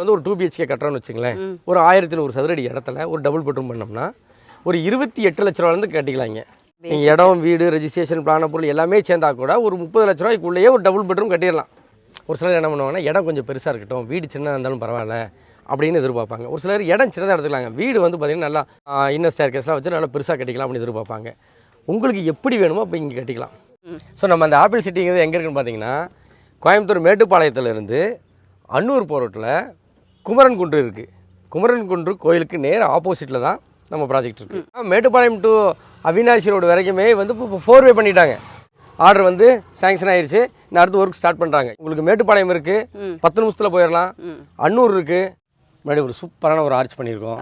வந்து ஒரு two BHK கட்டுறோன்னு வச்சுங்களேன் ஒரு ஆயிரத்தி நூறு சதுரடி இடத்துல ஒரு டபுள் பெட்ரூம் பண்ணோம்னா ஒரு இருபத்தி எட்டு லட்ச ரூபாலேருந்து கட்டிக்கலாங்க. நீங்கள் இடம் வீடு ரெஜிஸ்ட்ரேஷன் பிளான பொருள் எல்லாமே சேர்ந்தா கூட ஒரு முப்பது லட்ச ரூபாய்க்குள்ளேயே ஒரு டபுள் பெட்ரூம் கட்டிடலாம். ஒரு சிலர் என்ன பண்ணுவாங்கன்னா இடம் கொஞ்சம் பெருசாக இருக்கட்டும் வீடு சின்னதாக இருந்தாலும் பரவாயில்ல அப்படின்னு எதிர்பார்ப்பாங்க. ஒரு சிலர் இடம் சின்னதாக எடுத்துக்கலாங்க. வீடு வந்து பார்த்தீங்கன்னா நல்லா இன்னர் ஸ்டேர் கேஸ்லாம் வச்சு நல்லா பெருசாக கட்டிக்கலாம் அப்படின்னு எதிர்பார்ப்பாங்க. உங்களுக்கு எப்படி வேணுமோ அப்போ இங்கே கட்டிக்கலாம். ஸோ நம்ம அந்த ஆப்பிள் சிட்டிங்கிறது எங்கே இருக்குன்னு பார்த்தீங்கன்னா கோயம்புத்தூர் மேட்டுப்பாளையத்துலேருந்து அன்னூர் போரோட்டில் குமரன் குன்று இருக்குது குமரன் குன்று கோயிலுக்கு நேர் ஆப்போசிட்டில் தான் நம்ம ப்ராஜெக்ட் இருக்குது மேட்டுப்பாளையம் டு அவினாசி ரோடு வரைக்குமே வந்து இப்போ ஃபோர் வே பண்ணிட்டாங்க. ஆர்டர் வந்து சேங்ஷன் ஆயிருச்சு. இன்னும் அடுத்து ஒர்க் ஸ்டார்ட் பண்ணுறாங்க உங்களுக்கு மேட்டுப்பாளையம் இருக்குது. பத்து நிமிஷத்தில் போயிடலாம் அன்னூர் இருக்குது முன்னாடி ஒரு சூப்பரான ஒரு ஆர்ச் பண்ணியிருக்கோம்.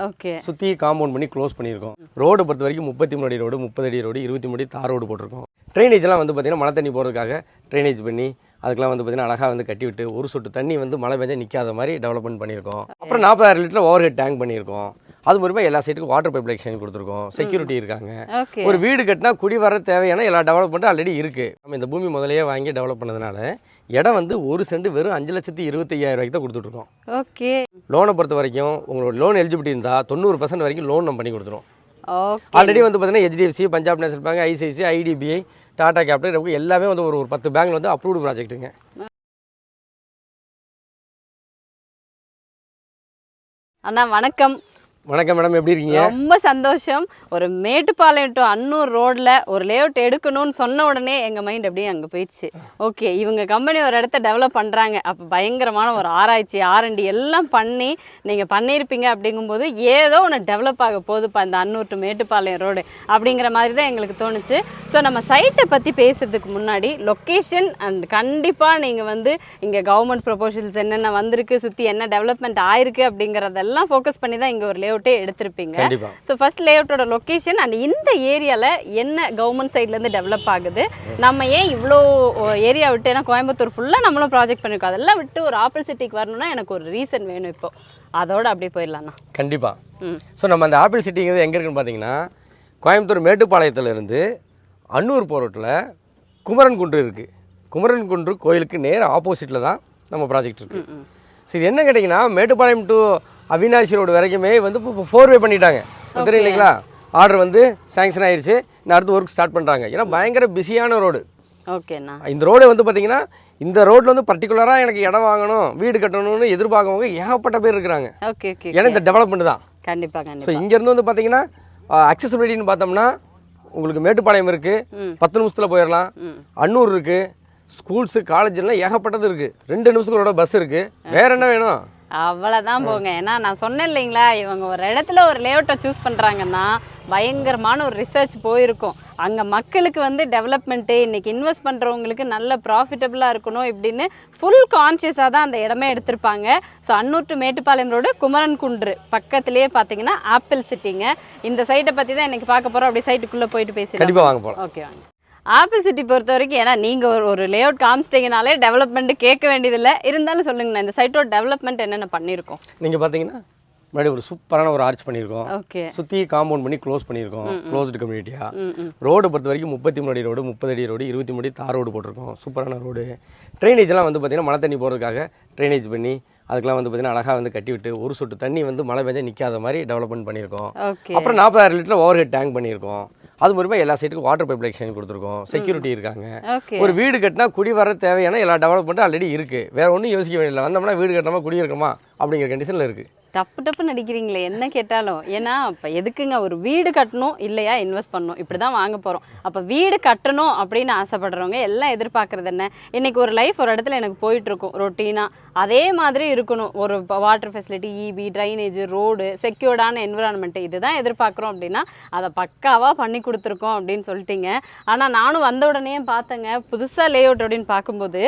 சுற்றி காம்பவுண்ட் பண்ணி க்ளோஸ் பண்ணியிருக்கோம். ரோடு பொறுத்த வரைக்கும் முப்பத்தி மூணு அடி ரோடு முப்பது அடி ரோடு இருபத்தி மூணு அடி தார் ரோடு போட்டிருக்கோம். ட்ரைனேஜ்லாம் வந்து பார்த்தீங்கன்னா மழை தண்ணி போகிறதுக்காக ட்ரைனேஜ் பண்ணி அதுக்கெல்லாம் வந்து பார்த்தீங்கன்னா அழகாக வந்து கட்டி விட்டு ஒரு சொட்டு தண்ணி வந்து மழை பெஞ்சா நிற்காத மாதிரி டெவலப்மெண்ட் பண்ணியிருக்கோம். அப்புறம் நாற்பதாயிரம் லிட்டர் ஓவர் ஹெட் டேங்க் பண்ணியிருக்கோம். அது மூலமாக எல்லா சைட்டுக்கும் வாட்டர் பைப் கனெக்ஷன் கொடுத்துருக்கோம். செக்யூரிட்டி இருக்காங்க. ஒரு வீடு கட்டினா குடி வர தேவையான எல்லா டெவலப்மெண்ட்டும் ஆல்ரெடி இருக்குது நம்ம இந்த பூமி முதலையே வாங்கி டெவலப் பண்ணதுனால இடம் வந்து ஒரு சென்ட் வெறும் அஞ்சு லட்சத்தி இருபத்தையாயிரம் ரூபாய்க்கு தான் கொடுத்துட்ருக்கோம் ஓகே லோனை பொறுத்த வரைக்கும் உங்களோட லோன் எலிஜிபிலிட்டி இருந்தால் தொண்ணூறு பர்சன்ட் வரைக்கும் லோன் நம்ம பண்ணி கொடுத்துருவோம். ஆல்ரெடி வந்து பார்த்தீங்கன்னா HDFC Punjab National Bank ICIC IDBI Tata Capital எல்லாமே வந்து ஒரு ஒரு பத்து பேங்க்ல வந்து அப்ரூவ்டு ப்ராஜெக்ட்டுங்க அண்ணா வணக்கம். வணக்கம் மேடம் எப்படி இருக்கீங்க? ரொம்ப சந்தோஷம். ஒரு மேட்டுப்பாளையம் டு அன்னூர் ரோட்ல ஒரு லேஅவுட் எடுக்கணும்னு சொன்ன உடனே எங்க மைண்ட் அப்படியே அங்க போயிடுச்சு. ஓகே இவங்க கம்பெனி ஒரு இடத்த டெவலப் பண்றாங்க. அப்ப பயங்கரமான ஒரு ஆராய்ச்சி ஆரண்டி எல்லாம் பண்ணி நீங்க பண்ணியிருப்பீங்க அப்படிங்கும்போது ஏதோ ஒன்று டெவலப் ஆக போகுதுப்பா இந்த அன்னூர் டு மேட்டுப்பாளையம் ரோடு அப்படிங்கிற மாதிரி தான் எங்களுக்கு தோணுச்சு. ஸோ நம்ம சைட்டை பற்றி பேசுறதுக்கு முன்னாடி லொக்கேஷன் அண்ட் கண்டிப்பாக நீங்கள் வந்து இங்கே கவர்மெண்ட் ப்ரொபோசல்ஸ் என்னென்ன வந்திருக்கு சுற்றி என்ன டெவலப்மெண்ட் ஆயிருக்கு அப்படிங்கிறதெல்லாம் ஃபோக்கஸ் பண்ணி தான் இங்கே ஒரு லேஅவுட்டே எடுத்திருப்பீங்க. ஸோ ஃபர்ஸ்ட் லேஅவுட்டோட லொக்கேஷன் அண்ட் இந்த ஏரியாவில் என்ன கவர்மெண்ட் சைட்லேருந்து டெவலப் ஆகுது? நம்ம ஏன் இவ்வளோ ஏரியா விட்டு ஏன்னா கோயம்புத்தூர் ஃபுல்லாக நம்மளும் ப்ராஜெக்ட் பண்ணியிருக்கோம் அதெல்லாம் விட்டு ஒரு ஆப்பிள் சிட்டிக்கு வரணும்னா எனக்கு ஒரு ரீசன் வேணும் இப்போ. அதோட அப்படியே போயிடலாம்ண்ணா கண்டிப்பா. ம். ஸோ நம்ம அந்த ஆப்பிள் சிட்டிங்கிறது எங்கே இருக்குன்னு பார்த்தீங்கன்னா கோயம்புத்தூர் மேட்டுப்பாளையத்துலேருந்து அன்னூர் போரோட்டில் குமரன் குன்று இருக்குது குமரன் குன்று கோயிலுக்கு நேர் ஆப்போசிட்டில் தான் நம்ம ப்ராஜெக்ட் இருக்குது ஸோ இது என்ன கேட்டிங்கன்னா மேட்டுப்பாளையம் டு அவினாசி ரோடு வரைக்குமே வந்து இப்போ ஃபோர் வே பண்ணிட்டாங்க. இல்லைங்களா? ஆர்டர் வந்து சேங்ஷன் ஆயிருச்சு. இன்னும் அடுத்து ஒர்க் ஸ்டார்ட் பண்ணுறாங்க ஏன்னா பயங்கர பிஸியான ரோடு ஓகேண்ணா இந்த ரோடு வந்து பார்த்தீங்கன்னா இந்த ரோட்டில் வந்து பர்டிகுலராக எனக்கு இடம் வாங்கணும் வீடு கட்டணும்னு எதிர்பார்க்கவங்க ஏகப்பட்ட பேர் இருக்கிறாங்க. ஓகே ஓகே ஏன்னா இந்த டெவலப்மெண்ட் தான். கண்டிப்பாக ஸோ இங்கேருந்து வந்து பார்த்தீங்கன்னா அக்சசிபிலிட்டின்னு பார்த்தோம்னா உங்களுக்கு மேட்டுப்பாளையம் இருக்குது பத்து நிமிஷத்தில் போயிடலாம். அன்னூர் இருக்குது ஸ்கூல்ஸு காலேஜ்லாம் ஏகப்பட்டது இருக்குது ரெண்டு நிமிஷங்களோட பஸ் இருக்குது வேற என்ன வேணும்? அவ்வளோதான் போங்க. ஏன்னா நான் சொன்னேன் இல்லைங்களா இவங்க ஒரு இடத்துல ஒரு லேஅவுட்டை சூஸ் பண்ணுறாங்கன்னா பயங்கரமான ஒரு ரிசர்ச் போயிருக்கும். அங்கே மக்களுக்கு வந்து டெவலப்மெண்ட்டு இன்னைக்கு இன்வெஸ்ட் பண்ணுறவங்களுக்கு நல்ல ப்ராஃபிட்டபுளாக இருக்கணும் இப்படின்னு ஃபுல் கான்ஷியஸாக தான் அந்த இடமே எடுத்திருப்பாங்க. So Annur to Mettupalayam road Kumaran Kundru. பக்கத்துலேயே பார்த்தீங்கன்னா ஆப்பிள் சிட்டிங்க இந்த சைட்டை பற்றி தான் இன்னைக்கு பார்க்க போகிறோம் அப்படி சைட்டுக்குள்ளே போயிட்டு பேசலாம் கண்டிப்பாக வாங்க ஓகே வாங்க. ஆப்பிள் சிட்டி பொறுத்த வரைக்கும் ஏன்னா நீங்கள் ஒரு ஒரு லேஅவுட் காமிச்சிட்டிங்கனாலே டெவலப்மெண்ட் கேட்க வேண்டியதில்லை. இருந்தாலும் சொல்லுங்கண்ணா இந்த சைட்டோட டெவலப்மெண்ட் என்னென்ன பண்ணியிருக்கோம்? நீங்கள் பார்த்தீங்கன்னா முன்னாடி ஒரு சூப்பரான ஒரு ஆர்ச் பண்ணியிருக்கோம். ஓகே. சுற்றி காம்பவுண்ட் பண்ணி க்ளோஸ் பண்ணியிருக்கோம். க்ளோஸ்டு கம்யூனிட்டியாக ரோடு பொறுத்த வரைக்கும் முப்பத்தி மூணு அடி ரோடு முப்பது அடி ரோடு இருபத்தி மூணு தார் ரோடு போட்டிருக்கோம். சூப்பரான ரோடு ட்ரைனேஜ்லாம் வந்து பார்த்தீங்கன்னா மழை தண்ணி போகிறதுக்காக ட்ரைனேஜ் பண்ணி அதுக்கெல்லாம் வந்து பார்த்தீங்கன்னா அழகாக வந்து கட்டி விட்டு ஒரு சொட்டு தண்ணி வந்து மழை பெஞ்சா நிற்காத மாதிரி டெவலப்மெண்ட் பண்ணியிருக்கோம். அப்புறம் நாற்பதாயிரம் லிட்டர் ஓவர் ஹெட் டேங்க் பண்ணியிருக்கோம். அது மூலமாக எல்லா சைட்டுக்கும் வாட்டர் பைப் கனெக்ஷன் கொடுத்துருக்கோம். செக்யூரிட்டி இருக்காங்க. ஒரு வீடு கட்டினா குடி வர தேவையான எல்லா டெவலப்மெண்ட்டும் ஆல்ரெடி இருக்குது வேற ஒன்றும் யோசிக்க வேண்டியதில்லை. வந்தோம்னா வீடு கட்டாமல் குடி இருக்கமா அப்படிங்கிற கண்டிஷனில் இருக்குது டப்பு டப்பு நடிக்கிறீங்களே என்ன கேட்டாலும்? ஏன்னா இப்போ எதுக்குங்க ஒரு வீடு கட்டணும் இல்லையா இன்வெஸ்ட் பண்ணணும். இப்படி தான் வாங்க போகிறோம் அப்போ வீடு கட்டணும் அப்படின்னு ஆசைப்படுறவங்க எல்லாம் எதிர்பார்க்கறது என்ன? இன்னைக்கு ஒரு லைஃப் ஒரு இடத்துல எனக்கு போயிட்டு இருக்கும் ரொட்டீனாக அதே மாதிரி இருக்கணும். ஒரு water facility EB drainage road செக்யூர்டான environment இதுதான் எதிர்பார்க்குறோம் அப்படின்னா அதை பக்காவாக பண்ணி கொடுத்துருக்கோம் அப்படின்னு சொல்லிட்டீங்க. ஆனால் நானும் வந்த உடனே பார்த்தேங்க புதுசாக லேஅவுட் அப்படின்னு பார்க்கும்போது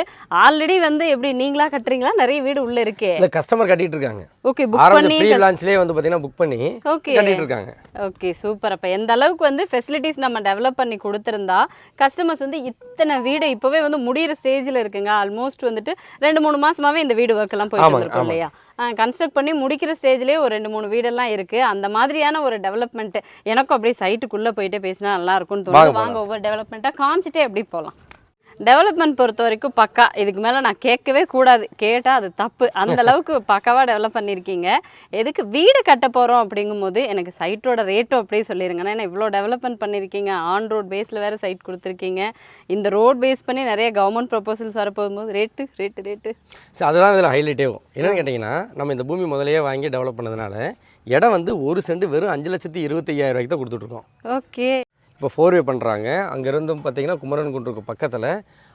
ஆல்ரெடி வந்து எப்படி நீங்களா கட்டுறீங்களா? நிறைய வீடு உள்ளே இருக்கே. கஸ்டமர் கட்டிட்டு இருக்காங்க. ஓகே புக் பண்ணி ப்ரீ லான்ச்லேயே வந்து பார்த்தீங்கன்னா புக் பண்ணி ஓகே இருக்காங்க ஓகே சூப்பர் அப்போ எந்த அளவுக்கு வந்து ஃபெசிலிட்டிஸ் நம்ம டெவலப் பண்ணி கொடுத்துருந்தா கஸ்டமர்ஸ் வந்து இத்தனை வீடு இப்போவே வந்து முடியிற ஸ்டேஜில் இருக்குங்க. ஆல்மோஸ்ட் வந்துட்டு ரெண்டு மூணு மாசமாவே இந்த வீடு ஒர்க் எல்லாம் போயிட்டு இருக்கும் இல்லையா? கன்ஸ்ட்ரக்ட் பண்ணி முடிக்கிற ஸ்டேஜ்லேயே ஒரு ரெண்டு மூணு வீடெல்லாம் இருக்கு. அந்த மாதிரியான ஒரு டெவலப்மெண்ட் எனக்கும் அப்படியே சைட்டுக்குள்ளே போயிட்டே பேசினா நல்லா இருக்கும்னு தோணுது. வாங்க ஒவ்வொரு டெவலப்மெண்ட்டாக காமிச்சிட்டே எப்படி போகலாம் டெவலப்மெண்ட் பொறுத்த வரைக்கும் பக்கா. இதுக்கு மேலே நான் கேட்கவே கூடாது. கேட்டால் அது தப்பு. அந்த அளவுக்கு பக்காவாக டெவலப் பண்ணியிருக்கீங்க எதுக்கு வீடு கட்ட போகிறோம் அப்படிங்கும்போது எனக்கு சைட்டோட ரேட்டும் அப்படியே சொல்லிடுங்க ஏன்னா இவ்வளோ டெவலப்மெண்ட் பண்ணியிருக்கீங்க ஆன் ரோட் பேஸில் வேறு சைட் கொடுத்துருக்கீங்க. இந்த ரோட் பேஸ் பண்ணி நிறைய கவர்மெண்ட் ப்ரொபோசல்ஸ் வரப்போகும்போது ரேட்டு ரேட்டு ரேட்டு ஸோ அதுதான் இதில் ஹைலைட்டே ஆகும் என்னன்னு கேட்டிங்கன்னா நம்ம இந்த பூமி முதலையே வாங்கி டெவலப் பண்ணதுனால இடம் வந்து ஒரு சென்ட் வெறும் அஞ்சு லட்சத்தி இருபத்தையாயிரம் ரூபாய்க்கு தான் கொடுத்துட்ருக்கோம் ஓகே இப்போ ஃபோர்வே பண்ணுறாங்க அங்கேருந்தும் பார்த்தீங்கன்னா குமரன் குன்றுக்கு பக்கத்தில்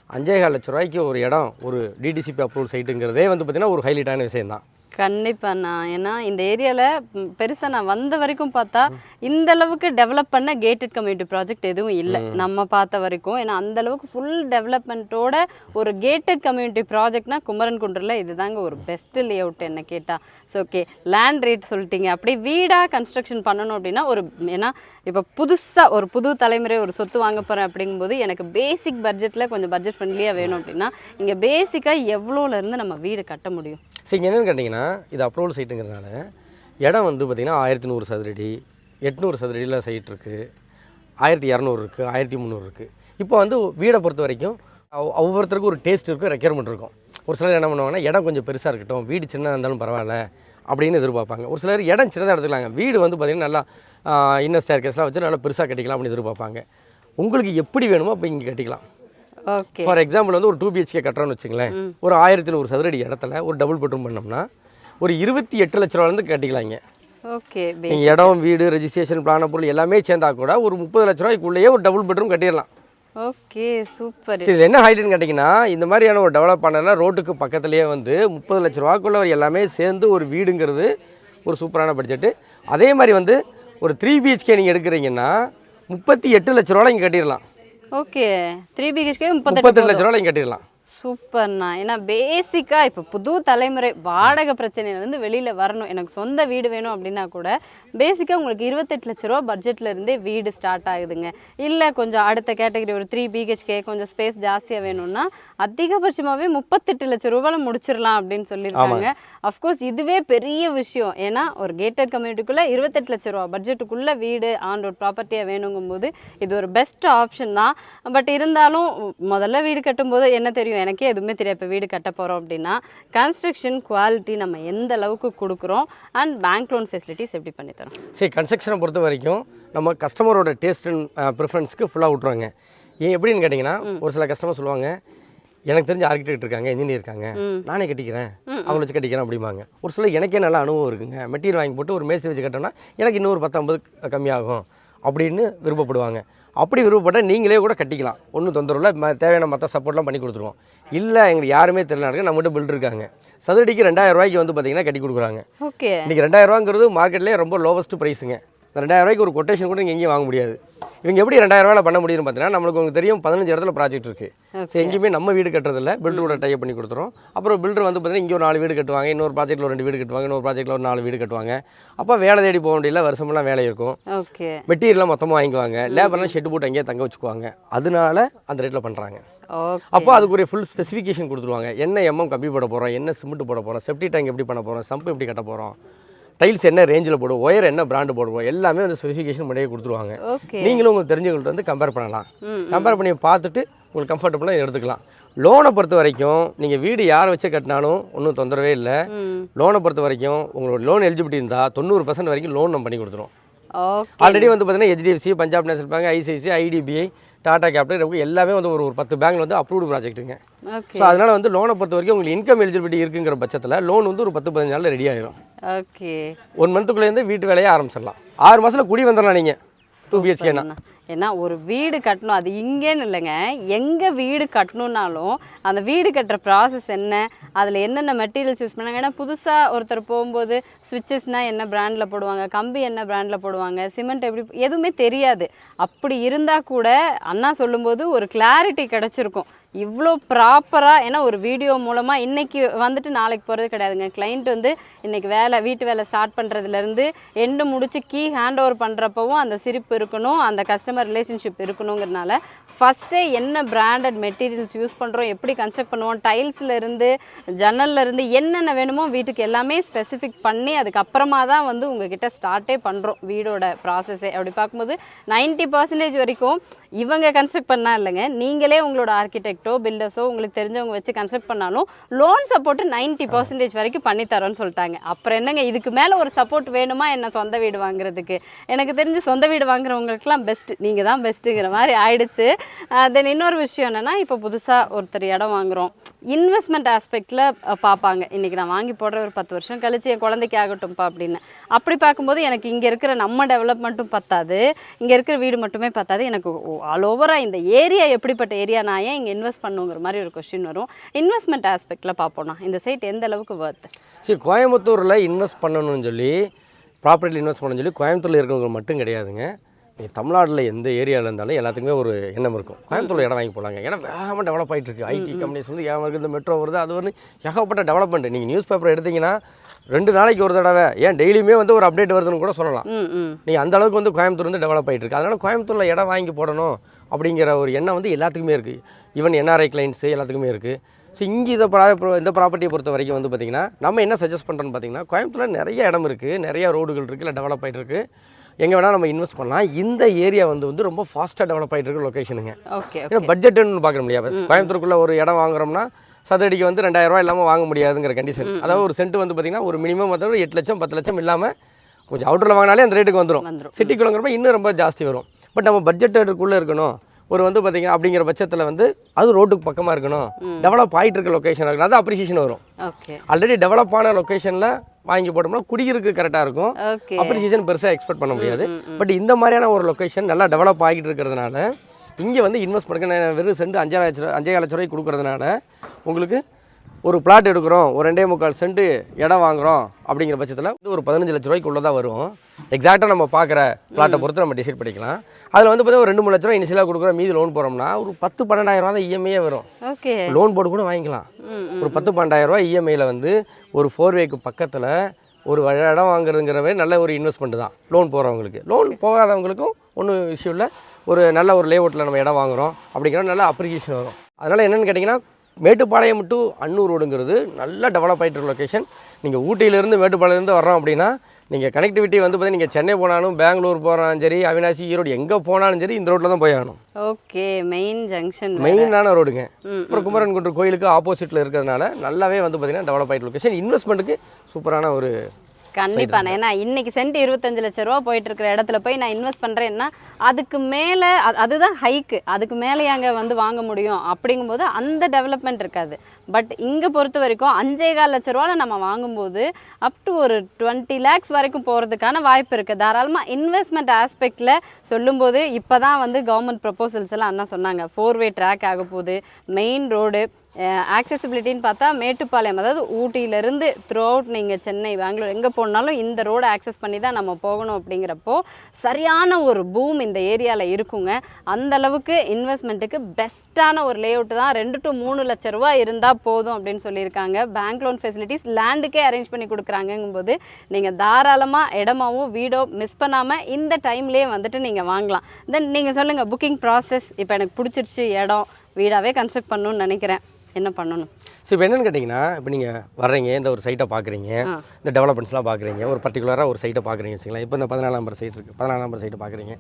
அஞ்சேகால் லட்ச ரூபாய்க்கு ஒரு இடம் ஒரு டிடிசிபி அப்ரூவல் சைட்டுங்கிறதே வந்து பார்த்திங்கன்னா ஒரு ஹைலைட்டான விஷயம் தான் கண்டிப்பாண்ணா. ஏன்னா இந்த ஏரியாவில் பெருசாக நான் வந்த வரைக்கும் பார்த்தா இந்த அளவுக்கு டெவலப் பண்ண கேட்டட் கம்யூனிட்டி ப்ராஜெக்ட் எதுவும் இல்லை. நம்ம பார்த்த வரைக்கும். ஏன்னா அந்த அளவுக்கு ஃபுல் டெவலப்மெண்ட்டோட ஒரு கேட்டட் கம்யூனிட்டி ப்ராஜெக்ட்னா குமரன் குன்றில் இதுதாங்க ஒரு பெஸ்ட் லே அவுட் என்ன கேட்டால் ஸோ ஓகே லேண்ட் ரேட் சொல்லிட்டீங்க. அப்படி வீடாக கன்ஸ்ட்ரக்ஷன் பண்ணணும் அப்படின்னா ஒரு ஏன்னா இப்போ புதுசாக ஒரு புது தலைமுறை ஒரு சொத்து வாங்க போகிறேன் அப்படிங்கும்போது எனக்கு பேசிக் பட்ஜெட்டில் கொஞ்சம் பட்ஜெட் ஃப்ரெண்ட்லியாக வேணும் அப்படின்னா இங்கே பேசிக்காக எவ்வளோலேருந்து நம்ம வீடு கட்ட முடியும்? சரி இங்கே என்னென்னு கேட்டிங்கன்னா இது அப்ரூவல் சைட்டுங்கிறதுனால இடம் வந்து பார்த்திங்கன்னா ஆயிரத்தி நூறு சதுரடி எட்நூறு சதுரடியில் சைட் இருக்குது ஆயிரத்தி இரநூறு இருக்குது ஆயிரத்தி முந்நூறு இருக்குது இப்போ வந்து வீடை பொறுத்த வரைக்கும் ஒவ்வொருத்தருக்கும் ஒரு டேஸ்ட் இருக்கும் ரெக்யர்மெண்ட் இருக்கும். ஒரு சிலர் என்ன பண்ணுவாங்கன்னா இடம் கொஞ்சம் பெருசாக இருக்கட்டும் வீடு சின்னதாக இருந்தாலும் பரவாயில்ல அப்படின்னு எதிர்பார்ப்பாங்க. ஒரு சிலர் இடம் சின்னதாக எடுத்துக்கலாங்க. வீடு வந்து பார்த்திங்கன்னா நல்லா இன்னர் ஸ்டேர் கேஸ்லாம் வச்சு நல்லா பெருசாக கட்டிக்கலாம் அப்படின்னு எதிர்பார்ப்பாங்க. உங்களுக்கு எப்படி வேணுமோ அப்போ இங்கே கட்டிக்கலாம். ஓகே. ஃபார் எக்ஸாம்பிள் வந்து ஒரு டூ பிஹெச்கே கட்டுறோன்னு வச்சுங்களேன் ஒரு ஆயிரத்தி நூறு சதுரடி இடத்துல ஒரு டபுள் பெட்ரூம் பண்ணோம்னா ஒரு இருபத்தி எட்டு லட்ச ரூபாலேருந்து கட்டிக்கலாம் இங்கே. ஓகே இடம் வீடு ரெஜிஸ்ட்ரேஷன் பிளான பொருள் எல்லாமே சேர்ந்தா கூட ஒரு முப்பது லட்ச ரூபாய்க்குள்ளேயே ஒரு டபுள் பெட்ரூம் கட்டிடலாம். Okay super. சரி இது என்ன ஹைட்டுன்னு கேட்டிங்கன்னா இந்த மாதிரியான ஒரு டெவலப் பண்ணல ரோட்டுக்கு பக்கத்துலேயே வந்து முப்பது லட்ச ரூபாக்குள்ள ஒரு எல்லாமே சேர்ந்து ஒரு வீடுங்கிறது ஒரு சூப்பரான பட்ஜெட்டு அதே மாதிரி வந்து ஒரு த்ரீ பிஹெச்கே நீங்கள் எடுக்கிறீங்கன்னா முப்பத்தி எட்டு லட்ச ரூபாய் இங்கே கட்டிடலாம். ஓகே. த்ரீ பிஹெச்கே முப்பத்தெட்டு லட்ச ரூபாய் இங்கே கட்டிடலாம். சூப்பர்ண்ணா. ஏன்னா பேசிக்காக இப்போ புது தலைமுறை வாடகை பிரச்சனையிலேருந்து வெளியில் வரணும். எனக்கு சொந்த வீடு வேணும் அப்படின்னா கூட பேசிக்காக உங்களுக்கு இருபத்தெட்டு லட்ச ரூபா பட்ஜெட்ல இருந்தே வீடு ஸ்டார்ட் ஆகுதுங்க. இல்லை கொஞ்சம் அடுத்த கேட்டகரி ஒரு த்ரீ பிஹெச்கே கொஞ்சம் ஸ்பேஸ் ஜாஸ்தியாக வேணும்னா அதிகபட்சமாகவே முப்பத்தெட்டு லட்ச ரூபாயில் முடிச்சிடலாம் அப்படின்னு சொல்லியிருக்காங்க. அஃப்கோர்ஸ் இதுவே பெரிய விஷயம். ஏன்னா ஒரு கேட்டட் கம்யூனிட்டிக்குள்ளே இருபத்தெட்டு லட்ச ரூபா பட்ஜெட்டுக்குள்ளே வீடு ஆன் ரோட் ப்ராப்பர்ட்டியாக வேணுங்கும்போது இது ஒரு பெஸ்ட் ஆப்ஷன் தான் பட் இருந்தாலும் முதல்ல வீடு கட்டும்போது என்ன தெரியும்? எனக்கே எதுவுமே தெரியாது. இப்போ வீடு கட்ட போகிறோம் அப்படின்னா கன்ஸ்ட்ரக்ஷன் குவாலிட்டி நம்ம எந்த அளவுக்கு கொடுக்குறோம் அண்ட் பேங்க் லோன் ஃபெசிலிட்டிஸ் எப்படி பண்ணி தரோம்? சரி கன்ஸ்ட்ரக்ஷனை பொறுத்த வரைக்கும் நம்ம கஸ்டமரோட டேஸ்ட் அண்ட் ப்ரிஃபரன்ஸ்க்கு ஃபுல்லாக விட்ருவாங்க ஏன் எப்படின்னு கேட்டிங்கன்னா ஒரு சில கஸ்டமர் சொல்லுவாங்க எனக்கு தெரிஞ்ச ஆர்கிடெக்ட் இருக்காங்க இன்ஜினியர் இருக்காங்க. நானே கட்டிக்கிறேன். அவங்கள வச்சு கட்டிக்கிறேன் அப்படிம்பாங்க. ஒரு சில எனக்கே நல்ல அனுபவம் இருக்குங்க. மெட்டீரியல் வாங்கி போட்டு ஒரு மேஸ்திரி வச்சு கட்டினா எனக்கு இன்னொரு பத்தொம்பது கம்மியாகும் அப்படின்னு விருப்பப்படுவாங்க. அப்படி விருப்பப்பட்டால் நீங்களே கூட கட்டிக்கலாம். ஒன்றும் தொந்தரவு இல்லை. ம- தேவையான மற்ற சப்போர்ட்லாம் பண்ணி கொடுத்துருவோம். இல்லை எங்களுக்கு யாருமே தெரியல. நம்மகிட்ட பில்டர் இருக்காங்க. சதுரடிக்கு ரெண்டாயிரம் ரூபாய்க்கு வந்து பார்த்தீங்கன்னா கட்டி கொடுக்குறாங்க. ஓகே. இன்றைக்கி ரெண்டாயிரம் ரூபாங்கிறது மார்க்கெட்லேயே ரொம்ப லோவஸ்ட் ப்ரைஸுங்க இந்த ரெண்டாயிரம் ரூபாய்க்கு ஒரு கொட்டேஷன் கூட நீங்கள் எங்கேயும் வாங்க முடியாது. இவங்க எப்படி ரெண்டாயிரம் ரூபாயில் பண்ண முடியும்னு பார்த்தீங்கன்னா நம்மளுக்கு உங்களுக்கு தெரியும் பதினஞ்சு இடத்துல ப்ராஜெக்ட் இருக்குது ஸோ எங்கேயுமே நம்ம வீடு கட்டுறதில்ல பில்டரோட டைப் பண்ணி கொடுத்துரும். அப்புறம் பில்டர் வந்து பார்த்தீங்கன்னா இங்கே ஒரு நாலு வீடு கட்டுவாங்க இன்னொரு ப்ராஜெக்ட்டில் ரெண்டு வீடு கட்டுவாங்க இன்னொரு ப்ராஜெக்ட்டில் ஒரு நாலு வீடு கட்டுவாங்க. அப்போ வேலை தேடி போக வேண்டியதில்ல வருஷமெல்லாம் வேலை இருக்கும். ஓகே மெட்டீரியல்லாம் மொத்தமாக வாங்கிக்குவாங்க. லேபர்லாம் ஷெட்டு போட்டு அங்கேயே தங்க வச்சுக்குவாங்க. அதனால அந்த ரேட்டில் பண்ணுறாங்க அப்போ அதுக்குரிய ஃபுல் ஸ்பெசிஃபிகேஷன் கொடுத்துருவாங்க. என்ன எம்எம் கம்பி போட போகிறோம் என்ன சிமெண்ட் போட போகிறோம் செப்டி டேங்க் எப்படி பண்ண போகிறோம் சம்ப் எப்படி கட்ட போகிறோம் டைல்ஸ் என்ன ரேஞ்சில் போடுவோம் ஒயர் என்ன பிராண்டு போடுவோம் எல்லாமே அந்த ஸ்பெசிஃபிகேஷன் முன்னாடியே கொடுத்துருவாங்க. நீங்களும் உங்களுக்கு தெரிஞ்சவங்கள்ட்ட வந்து கம்பேர் பண்ணலாம். கம்பேர் பண்ணி பார்த்துட்டு உங்களுக்கு கம்ஃபர்டபுளாக எடுத்துக்கலாம். லோனை பொறுத்த வரைக்கும் நீங்கள் வீடு யாரை வச்சு கட்டினாலும் ஒன்றும் தொந்தரவே இல்லை. லோனை பொறுத்த வரைக்கும் உங்களோட லோன் எலிஜிபிலிட்டி இருந்தால் தொண்ணூறு பர்சன்ட் வரைக்கும் லோன் நம்ம பண்ணி கொடுத்துருவோம். ஆல்ரெடி வந்து பார்த்தீங்கன்னா HDFC Punjab National Bank ICIC IDBI Tata Capital எல்லாமே வந்து ஒரு ஒரு பத்து பேங்க்ல வந்து அப்ரூவ்டு ப்ராஜெக்ட்டுங்க ஸோ அதனால் வந்து லோனை பொறுத்த வரைக்கும் உங்களுக்கு இன்கம் எலிஜிபிலிட்டி இருக்குங்கிற பட்சத்தில் லோன் வந்து ஒரு பத்து பதினஞ்சு நாளில் ரெடி ஆயிரும். ஓகே. ஒன் மந்த்துக்குள்ளேருந்து வீட்டு வேலையை ஆரம்பிச்சிடலாம். ஆறு மாதத்தில் குடி வந்துடலாம் நீங்கள் டூ பிஹெச்கேனா. ஏன்னா ஒரு வீடு கட்டணும். அது இங்கேன்னு இல்லைங்க. எங்கே வீடு கட்டணுன்னாலும் அந்த வீடு கட்டுற ப்ராசஸ் என்ன? அதில் என்னென்ன மெட்டீரியல் சூஸ் பண்ணாங்க? ஏன்னா புதுசாக ஒருத்தர் போகும்போது சுவிட்சஸ்னால் என்ன பிராண்டில் போடுவாங்க? கம்பி என்ன பிராண்டில் போடுவாங்க? சிமெண்ட் எப்படி எதுவுமே தெரியாது. அப்படி இருந்தால் கூட அண்ணா சொல்லும்போது ஒரு கிளாரிட்டி கிடச்சிருக்கும். இவ்வளோ ப்ராப்பராக ஏன்னா ஒரு வீடியோ மூலமாக இன்றைக்கி வந்துட்டு நாளைக்கு போகிறது கிடையாதுங்க. கிளைண்ட் வந்து இன்றைக்கி வேலை வீட்டு வேலை ஸ்டார்ட் பண்ணுறதுலேருந்து எண்டு முடிச்சு கீ ஹேண்ட் ஓவர் பண்ணுறப்பவும் அந்த சிரிப்பு இருக்கணும் அந்த கஸ்டமர் ரிலேஷன்ஷிப் இருக்கணுங்கிறனால ஃபஸ்ட்டே என்ன பிராண்டட் மெட்டீரியல்ஸ் யூஸ் பண்ணுறோம் எப்படி கன்ஸ்ட்ரக்ட் பண்ணுவோம் டைல்ஸ்லேருந்து ஜன்னல்லேருந்து ஜன்னல்ல இருந்து என்னென்ன வேணுமோ வீட்டுக்கு எல்லாமே ஸ்பெசிஃபிக் பண்ணி அதுக்கப்புறமா தான் வந்து உங்ககிட்ட ஸ்டார்ட்டே பண்ணுறோம் வீடோட ப்ராசஸே அப்படி பார்க்கும்போது 90% பர்சன்டேஜ் வரைக்கும் இவங்க கன்ஸ்ட்ரக்ட் பண்ணா இல்லைங்க. நீங்களே உங்களோட ஆர்கிடெக்டோ பில்டர்ஸோ உங்களுக்கு தெரிஞ்சவங்க வச்சு கன்ஸ்ட்ரக்ட் பண்ணாலும் லோன் சப்போர்ட் நைன்டி பர்சன்டேஜ் வரைக்கும் பண்ணி தரோன்னு சொல்லிட்டாங்க. அப்புறம் என்னங்க இதுக்கு மேலே ஒரு சப்போர்ட் வேணுமா? என்ன சொந்த வீடு வாங்குறதுக்கு? எனக்கு தெரிஞ்சு சொந்த வீடு வாங்குறவங்களுக்குலாம் பெஸ்ட் நீங்கள் தான் பெஸ்ட்டுங்கிற மாதிரி ஆயிடுச்சு. தென் இன்னொரு விஷயம் என்னென்னா இப்போ புதுசாக ஒருத்தர் இடம் வாங்குகிறோம் இன்வெஸ்ட்மெண்ட் ஆஸ்பெக்டில் பார்ப்பாங்க இன்னைக்கு நான் வாங்கி போடுற ஒரு பத்து வருஷம் கழிச்சு என் குழந்தைக்கு ஆகட்டும்ப்பா அப்படின்னு. அப்படி பார்க்கும்போது எனக்கு இங்கே இருக்கிற நம்ம டெவலப்மெண்ட்டும் பத்தாது. இங்கே இருக்கிற வீடு மட்டுமே பத்தாது. எனக்கு ஆல் ஓவராக இந்த ஏரியா எப்படிப்பட்ட ஏரியா நான் ஏன் இங்கே இன்வெஸ்ட் பண்ணுங்கிற மாதிரி ஒரு கொஸ்டின் வரும். இன்வெஸ்ட்மெண்ட் ஆஸ்பெக்டில் பார்ப்போம்னா இந்த சைட் எந்த அளவுக்கு வர்த் சரி கோயம்புத்தூரில் இன்வெஸ்ட் பண்ணணும்னு சொல்லி ப்ராப்பர்ட்டியில் இன்வெஸ்ட் பண்ணணும்னு சொல்லி கோயம்புத்தூரில் இருக்கிறவங்க மட்டும் கிடையாதுங்க. நீங்கள் தமிழ்நாட்டில் எந்த ஏரியாவில் இருந்தாலும் எல்லாத்துக்குமே ஒரு எண்ணம் இருக்கும். கோயம்புத்தூரில் இடம் வாங்கி போகலாங்க ஏன்னா வேகமாக டெவலப் ஆகிட்டு இருக்கு. ஐடி கம்பெனிஸ் வந்து ஏன் இருக்குது இந்த மெட்ரோ வருது அது வந்து ஏகப்பட்ட டெவலப்மெண்ட் நீங்கள் நியூஸ் பேப்பர் எடுத்தீங்கன்னா ரெண்டு நாளைக்கு ஒரு தடவை. ஏன் டெய்லியுமே வந்து ஒரு அப்டேட் வருதுன்னு கூட சொல்லலாம். நீங்கள் அந்த அளவுக்கு வந்து கோயம்புத்தூர் வந்து டெவலப் ஆகிட்டு இருக்கு. அதனால் கோயம்புத்தூரில் இடம் வாங்கி போடணும் அப்படிங்கிற ஒரு எண்ணம் வந்து எல்லாத்துக்குமே இருக்குது ஈவன் என்ஆர்ஐ கிளைண்ட்ஸு எல்லாத்துக்குமே இருக்குது ஸோ இங்கே இதை ப்ரா இந்த ப்ராப்பர்ட்டியை பொறுத்த வரைக்கும் வந்து பார்த்திங்கன்னா நம்ம என்ன சஜஸ்ட் பண்ணுறோன்னு பார்த்தீங்கன்னா கோயம்புத்தூரில் நிறைய இடம் இருக்குது நிறைய ரோடுகள் இருக்குது இல்லை டெவலப் ஆகிட்டு இருக்கு. எங்கே வேணால் நம்ம இன்வெஸ்ட் பண்ணலாம். இந்த ஏரியா வந்து வந்து ரொம்ப ஃபாஸ்ட்டாக டெவலப் ஆகிட்டு இருக்க லொக்கேஷனுங்க ஓகே ஏன்னா பட்ஜெட்டுன்னு பார்க்க முடியாது. கோயம்புத்தூருக்குள்ள ஒரு இடம் வாங்குறோம்னா சதுரடிக்கு வந்து ரெண்டாயிரம் ரூபாய் இல்லாமல் வாங்க முடியாதுங்கிற கண்டிஷன் அதாவது ஒரு சென்ட் வந்து பார்த்தீங்கன்னா ஒரு மினிமம் வந்து எட்டு லட்சம் பத்து லட்சம் இல்லாமல் கொஞ்சம் அவுட்டரில் வாங்கினாலே அந்த ரேட்டுக்கு வந்துடும். சிட்டிக்குள்ளங்கிறப்ப இன்னும் ரொம்ப ஜாஸ்தி வரும். பட் நம்ம பட்ஜெட்டுக்குள்ளே இருக்கணும். ஒரு வந்து பார்த்தீங்கன்னா அப்படிங்கிற பட்சத்தில் வந்து அது ரோட்டுக்கு பக்கமாக இருக்கணும். டெவலப் ஆகிட்டு இருக்க லொக்கேஷன் இருக்கணும். அது அப்ரிசியேஷன் வரும். ஆல்ரெடி டெவலப் ஆன லொக்கேஷனில் வாங்கி போட்டோம்னா குடியிருக்கு கரெக்டாக இருக்கும். அப்ரிசியேஷன் பெருசாக எக்ஸ்பெக்ட் பண்ண முடியாது. பட் இந்த மாதிரியான ஒரு லொக்கேஷன் நல்லா டெவலப் ஆகிட்டு இருக்கிறதுனால இங்கே வந்து இன்வெஸ்ட் பண்ணுங்க வெறும் சென்ட் அஞ்சு லட்ச ரூபா அஞ்சே லட்ச ரூபாய்க்கு கொடுக்கறதுனால உங்களுக்கு ஒரு பிளாட் எடுக்கிறோம். ஒரு ரெண்டே முக்கால் சென்ட் இடம் வாங்குறோம். அப்படிங்கிற பட்சத்தில் வந்து ஒரு பதினஞ்சு லட்ச ரூபாய்க்கு உள்ளதா வரும் எக்ஸாக்டாக நம்ம பார்க்குற பிளாட்டை பொறுத்து நம்ம டிசைட் பண்ணிக்கலாம். அதில் வந்து பார்த்தீங்கன்னா ஒரு ரெண்டு மூணு லட்ச ரூபா இனிஷியலாக கொடுக்குறோம் மீதி லோன் போகிறோம்னா ஒரு பத்து பன்னெண்டாயிரம் ரூபா தான் இஎம்ஐயே வரும். ஓகே. லோன் போட்டு கூட வாங்கிக்கலாம். ஒரு பத்து பன்னெண்டாயிரம் ரூபாய் இஎம்ஐயில் வந்து ஒரு ஃபோர் வேக்கு பக்கத்தில் ஒரு இடம் வாங்குறதுங்கிறவே நல்ல ஒரு இன்வெஸ்ட்மெண்ட் தான். லோன் போகிறவங்களுக்கு லோன் போகாதவங்களுக்கும் ஒன்றும் இஷ்யூ இல்லை. ஒரு நல்ல ஒரு லேஅவுட்டில் நம்ம இடம் வாங்குறோம். அப்படிங்கிற நல்ல அப்ரிசியேஷன் வரும். அதனால் என்னென்னு கேட்டிங்கன்னா மேட்டுப்பாளையம் டு அன்னூர் ரோடுங்கிறது நல்ல டெவலப் ஆகிட்டு லொக்கேஷன் நீங்கள் ஊட்டியிலேருந்து மேட்டுப்பாளையத்துலேருந்து வர்றோம் அப்படின்னா நீங்கள் கனெக்டிவிட்டி வந்து பார்த்தீங்கன்னா நீங்கள் சென்னை போனாலும் பெங்களூர் போனாலும் சரி அவினாசி ஈரோடு எங்கே போனாலும் சரி இந்த ரோட்டில் தான் போய் ஆகணும். ஓகே மெயின் ஜங்ஷன் மெயினான ரோடுங்க. அப்புறம் குமரன் குன்று கோயிலுக்கு ஆப்போசிட்டில் இருக்கிறதுனால நல்லாவே வந்து பார்த்தீங்கன்னா டெவலப் ஆகிட்டு லொக்கேஷன் இன்வெஸ்ட்மெண்ட்டுக்கு சூப்பரான ஒரு கண்டிப்பா. ஏன்னா இன்னைக்கு சென்ட் இருபத்தஞ்சு லட்ச ரூபா போயிட்டு இருக்கிற இடத்துல போய் நான் இன்வெஸ்ட் பண்றேன்னா அதுக்கு மேல அதுதான் ஹைக்கு அதுக்கு மேலே அங்க வந்து வாங்க முடியும்? அப்படிங்கும்போது அந்த டெவலப்மெண்ட் இருக்காது. பட் இங்க பொறுத்த வரைக்கும் அஞ்சே கால் லட்ச ரூபால நம்ம வாங்கும்போது அப் டு ஒரு டுவெண்ட்டி லேக்ஸ் வரைக்கும் போறதுக்கான வாய்ப்பு இருக்கு. தாராளமா இன்வெஸ்ட்மெண்ட் ஆஸ்பெக்ட்ல சொல்லும்போது இப்பதான் வந்து கவர்மெண்ட் ப்ரொபோசல்ஸ் எல்லாம் அண்ணா சொன்னாங்க. ஃபோர் வே ட்ராக் ஆக போகுது மெயின் ரோடு ஆக்சசிபிலிட்டின்னு பார்த்தா மேட்டுப்பாளையம் அதாவது ஊட்டியிலேருந்து த்ரூ அவுட் நீங்கள் சென்னை பெங்களூர் எங்கே போனாலும் இந்த ரோடை ஆக்சஸ் பண்ணி தான் நம்ம போகணும் அப்படிங்கிறப்போ சரியான ஒரு பூம் இந்த ஏரியாவில் இருக்குங்க. அந்த அளவுக்கு இன்வெஸ்ட்மெண்ட்டுக்கு பெஸ்ட்டான ஒரு லே அவுட்டு தான். ரெண்டு டு மூணு லட்ச ரூபா இருந்தால் போதும் அப்படின்னு சொல்லியிருக்காங்க. பேங்க் லோன் ஃபெசிலிட்டிஸ் லேண்டுக்கே அரேஞ்ச் பண்ணி கொடுக்குறாங்கங்கும்போது நீங்கள் தாராளமாக இடமாவும் வீடோ மிஸ் பண்ணாமல் இந்த டைம்லேயே வந்துட்டு நீங்கள் வாங்கலாம். தென் நீங்கள் சொல்லுங்கள் புக்கிங் ப்ராசஸ் இப்போ எனக்கு பிடிச்சிருச்சு இடம் வீடாகவே கன்ஸ்ட்ரக்ட் பண்ணணும்னு நினைக்கிறேன். என்ன பண்ணணும்? ஸோ இப்போ என்னன்னு கேட்டிங்கன்னா இப்போ நீங்கள் வர்றீங்க இந்த ஒரு சைட்டை பார்க்குறீங்க. இந்த டெவலப்மெண்ட்ஸ்லாம் பார்க்குறீங்க ஒரு பர்டிகுலராக ஒரு சைட்டை பார்க்குறீங்க வச்சுக்கலாம் இப்போ இந்த பதினாலாம் நம்பர் சைட் இருக்குது பதினாலாம் நம்பர் சைட்டை பார்க்குறீங்க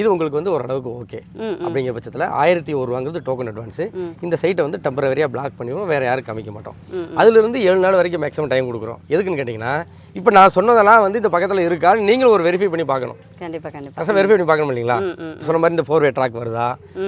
இது உங்களுக்கு வந்து ஓரளவுக்கு ஓகே அப்படிங்கிற பட்சத்தில் ஆயிரத்தி ஒரு ரூபாங்கிறது டோக்கன் அட்வான்ஸு. இந்த சைட்டை வந்து டெம்பரவரியாக பிளாக் பண்ணிடுவோம் வேறு யாரும் காமிக்க மாட்டோம். அதுலேருந்து ஏழு நாள் வரைக்கும் மேக்ஸிமம் டைம் கொடுக்குறோம். எதுக்குன்னு கேட்டிங்கன்னா இப்போ நான் சொன்னதெல்லாம் வந்து இந்த பக்கத்தில் இருக்கா? நீங்களும் ஒரு வெரிஃபை பண்ணி பார்க்கணும். கண்டிப்பா கண்டிப்பா. ஃபஸ்ட்டு வெரிஃபை பண்ணி பார்க்கணும் இல்லைங்களா? சொன்ன மாதிரி இந்த ஃபோர் வே ட்ராக் வருதா.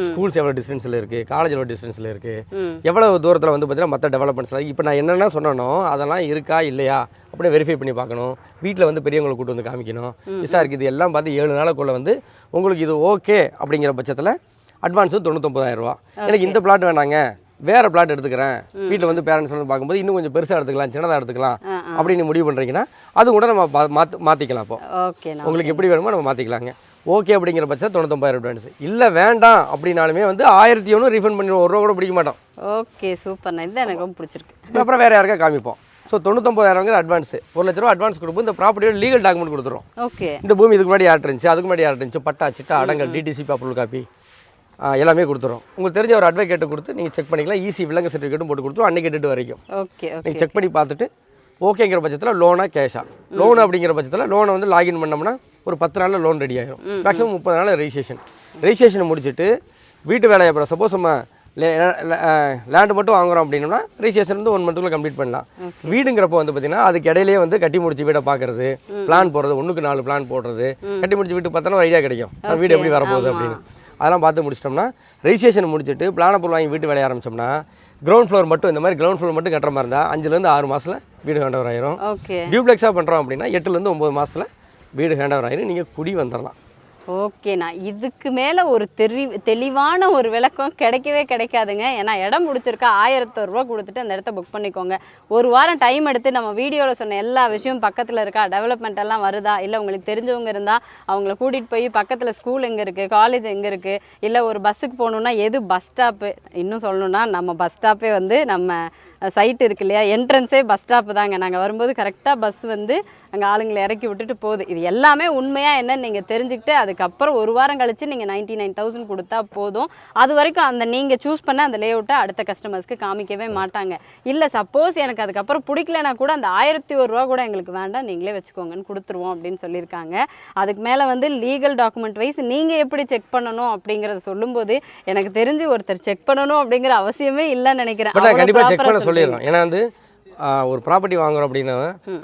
ஸ்கூல்ஸ் எவ்வளோ டிஸ்டன்ஸில் இருக்குது காலேஜ் எவ்வளோ டிஸ்டன்ஸில் இருக்குது ம். எவ்வளவு தூரத்தில் வந்து பார்த்தீங்கன்னா மற்ற டெவலப்மெண்ட்ஸில் இப்போ நான் என்னென்ன சொன்னனோ அதெல்லாம் இருக்கா இல்லையா? அப்படியே வெரிஃபை பண்ணி பார்க்கணும். வீட்டில் வந்து பெரியவங்களை கூட்டு வந்து காமிக்கணும். விசாரிக்கு இது எல்லாம் பார்த்து ஏழு நாளுக்குள்ள வந்து உங்களுக்கு இது ஓகே அப்படிங்கிற பட்சத்தில் அட்வான்ஸு தொண்ணூத்தொம்பதாயிரம் ரூபா எனக்கு இந்த பிளாட் வேணாங்க. வேறு பிளாட் எடுத்துக்கிறேன். வீட்டில் வந்து பேரண்ட்ஸ் வந்து பார்க்கும்போது இன்னும் கொஞ்சம் பெருசாக எடுத்துக்கலாம் சின்னதாக எடுத்துக்கலாம் அப்படின்னு முடிவு பண்ணுறீங்கன்னா அது கூட நம்ம பா- மாத்து மாற்றிக்கலாம் அப்போ. ஓகே உங்களுக்கு எப்படி வேணுமோ நம்ம மாற்றிக்கலாங்க ஓகே அப்படிங்கிற பட்சம் தொண்ணூத்தொம்பதாயிரம் அட்வான்ஸ் இல்லை வேண்டாம் அப்படின்னாலுமே வந்து ஆயிரத்தி ஒன்று ரீஃபண்ட் பண்ணிடுவோம். ஒரு ரூபா கூட பிடிக்க மாட்டோம். ஓகே சூப்பர் நான் இதுதான் எனக்கு ரொம்ப பிடிச்சிருக்கு. அப்புறம் வேறு யாருக்கா காமிப்போம். ஸோ தொண்ணூத்தொம்பதாயிரம் அட்வான்ஸ் ஒரு லட்ச ரூபா அட்வான்ஸ் கொடுப்போம். இந்த ப்ராப்பர்ட்டியோட லீகல் டாக்குமெண்ட் கொடுத்துரும் ஓகே. இந்த பூமி இதுக்கு முன்னாடி யார்ட்டு இருந்துச்சு? அதுக்கு முன்னாடி யார்ட்டு இருந்துச்சு? பட்டா சிட்டா அடங்கல் டிடிசிபி அப்ரூவல் காப்பி எல்லாமே கொடுத்துரும் உங்களுக்கு தெரிஞ்ச ஒரு அட்வொகேட்டை கொடுத்து நீங்கள் செக் பண்ணிக்கலாம். ஈஸி விலங்கு சர்டிஃபிகேட்டும் போட்டு கொடுத்துரும் அன்னைக்கு டேட் வரைக்கும். ஓகே நீங்கள் செக் பண்ணி பார்த்துட்டு ஓகேங்கிற பட்சத்தில் லோனா கேஷா லோன் அப்படிங்கிற பட்சத்தில் லோனை வந்து லாகின் பண்ணோம்னா ஒரு பத்து நாளில் லோன் ரெடி ஆயிரும். மேக்ஸிமம் முப்பது நாள் ரெஜிஸ்ட்ரேஷன் ரெஜிஸ்ட்ரேஷன் முடிச்சுட்டு வீட்டு வேலையை அப்புறம் சப்போஸ் நம்ம லேண்டு மட்டும் வாங்குறோம் அப்படின்னா ரிஜிஸ்ட்ரேஷன் வந்து ஒன் மந்த்துக்குள்ள கம்ப்ளீட் பண்ணலாம். வீடுங்கிறப்போ வந்து பார்த்தீங்கன்னா அதுக்கு இடையிலேயே வந்து கட்டி முடிச்சு வீடை பார்க்கறது பிளான் போடுறது ஒன்றுக்கு நாலு பிளான் போடுறது. கட்டி முடிச்சு வீட்டு பார்த்தோன்னா ஐடியா கிடைக்கும். வீடு எப்படி வரப்போகுது அப்படின்னு. அதெல்லாம் பார்த்து முடிச்சிட்டோம்னா ரெஜிஸ்ட்ரேஷன் முடிச்சுட்டு பிளானை பொருள் வாங்கி வீட்டு வேலைய ஆரம்பிச்சோம்னா கிரவுண்ட் ஃப்ளோர் மட்டும் இந்த மாதிரி கிரவுண்ட் ஃப்ளோர் மட்டும் கட்டுற மாதிரி இருந்தால் அஞ்சுலேருந்து ஆறு மாதத்தில் வீடு ஹேண்ட் ஓவர் ஆயிரும் ஓகே டியூப்ளெக்ஸாக பண்ணுறோம் அப்படின்னா எட்டுலேருந்து ஒம்பது மாதத்தில் வீடு ஹேண்ட் ஓவர் ஆயிரும். நீங்கள் குடி வந்துடலாம் ஓகேண்ணா இதுக்கு மேலே ஒரு தெரி தெளிவான ஒரு விளக்கம் கிடைக்கவே கிடைக்காதுங்க. ஏன்னா இடம் பிடிச்சிருக்கா ஆயிரத்தோரு கொடுத்துட்டு அந்த இடத்த புக் பண்ணிக்கோங்க. ஒரு வாரம் டைம் எடுத்து நம்ம வீடியோவில் சொன்ன எல்லா விஷயமும் பக்கத்தில் இருக்கா டெவலப்மெண்ட் எல்லாம் வருதா இல்லை உங்களுக்கு தெரிஞ்சவங்க இருந்தால் அவங்கள கூட்டிகிட்டு போய் பக்கத்தில் ஸ்கூல் எங்கே இருக்குது காலேஜ் எங்கே இருக்குது இல்லை ஒரு பஸ்ஸுக்கு போகணுன்னா எது பஸ் ஸ்டாப்பு இன்னும் சொல்லணுன்னா நம்ம பஸ் ஸ்டாப்பே வந்து நம்ம சைட் இருக்கு இல்லையா? என்ட்ரன்ஸே பஸ் ஸ்டாப்பு தாங்க. நாங்கள் வரும்போது கரெக்டாக பஸ் வந்து அங்கே ஆளுங்களை இறக்கி விட்டுட்டு போகுது. இது எல்லாமே உண்மையாக என்னன்னு நீங்கள் தெரிஞ்சுக்கிட்டு அதுக்கப்புறம் ஒரு வாரம் கழிச்சு நீங்கள் நைன்ட்டி நைன் தௌசண்ட் கொடுத்தா போதும். அது வரைக்கும் அந்த நீங்கள் சூஸ் பண்ண அந்த லேஅவுட்டை அடுத்த கஸ்டமர்ஸ்க்கு காமிக்கவே மாட்டாங்க. இல்லை சப்போஸ் எனக்கு அதுக்கப்புறம் பிடிக்கலனா கூட அந்த ஆயிரத்தி ஒரு ரூபா கூட எங்களுக்கு வேண்டாம். நீங்களே வச்சுக்கோங்கன்னு கொடுத்துருவோம் அப்படின்னு சொல்லியிருக்காங்க. அதுக்கு மேலே வந்து லீகல் டாக்குமெண்ட் வைஸ் நீங்கள் எப்படி செக் பண்ணணும் அப்படிங்கிறத சொல்லும்போது எனக்கு தெரிஞ்சு ஒருத்தர் செக் பண்ணணும் அப்படிங்கிற அவசியமே இல்லைன்னு நினைக்கிறேன். கண்டிப்பாக சொல்லிடுறோம். ஏன்னா வந்து ஒரு ப்ராப்பர்ட்டி வாங்குறோம் அப்படின்னா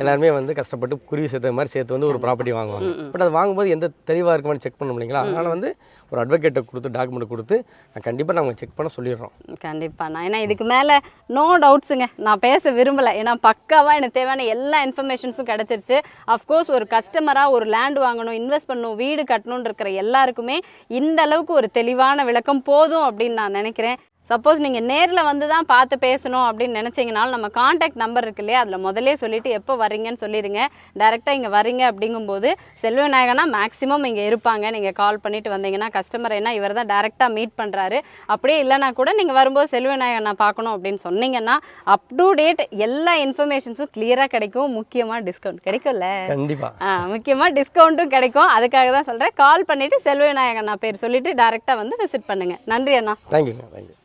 எல்லாருமே வந்து கஷ்டப்பட்டு குருவி சேர்த்த மாதிரி சேர்த்து வந்து ஒரு ப்ராப்பர்ட்டி வாங்குவாங்க. பட் அது வாங்கும்போது எந்த தெளிவாக இருக்குமான்னு செக் பண்ண இல்லைங்களா அதனால் வந்து ஒரு அட்வொகேட்டை கொடுத்து டாக்குமெண்ட் கொடுத்து நான் கண்டிப்பாக நாங்கள் செக் பண்ண சொல்லிடுறோம். கண்டிப்பா. நான் ஏன்னா இதுக்கு மேல நோ டவுட்ஸுங்க நான் பேச விரும்பல. ஏன்னா பக்காவா எனக்கு தேவையான எல்லா இன்ஃபர்மேஷன்ஸும் கிடைச்சிருச்சு. அஃப்கோர்ஸ் ஒரு கஸ்டமரா ஒரு லேண்ட் வாங்கணும் இன்வெஸ்ட் பண்ணணும் வீடு கட்டணும்னு இருக்கிற எல்லாருக்குமே இந்த அளவுக்கு ஒரு தெளிவான விளக்கம் போதும் அப்படின்னு நான் நினைக்கிறேன். சப்போஸ் நீங்கள் நேரில் வந்து தான் பார்த்து பேசணும் அப்படின்னு நினச்சிங்கனாலும் நம்ம காண்டாக்ட் நம்பர் இருக்கு இல்லையா? அதில் முதல்லே சொல்லிட்டு எப்போ வர்றீங்கன்னு சொல்லிடுங்க டேரெக்டாக இங்கே வரீங்க அப்படிங்கும்போது செல்வநாயகனா மேக்ஸிமம் இங்கே இருப்பாங்க. நீங்கள் கால் பண்ணிட்டு வந்தீங்கன்னா கஸ்டமர் என்ன இவர் தான் டேரெக்டாக மீட் பண்ணுறாரு அப்படியே இல்லைனா கூட நீங்கள் வரும்போது செல்வநாயகனை பார்க்கணும் அப்படின்னு சொன்னீங்கன்னா அப் டு டேட் எல்லா இன்ஃபர்மேஷன்ஸும் கிளியராக கிடைக்கும். முக்கியமாக டிஸ்கவுண்ட் கிடைக்கும்ல? கண்டிப்பாக ஆ முக்கியமாக டிஸ்கவுண்ட்டும் கிடைக்கும். அதுக்காக தான் சொல்கிறேன் கால் பண்ணிவிட்டு செல்வநாயகன் நான் பேர் சொல்லிவிட்டு டேரெக்டாக வந்து விசிட் பண்ணுங்கள் நன்றி அண்ணா. தேங்க்யூங்க தேங்க்யூ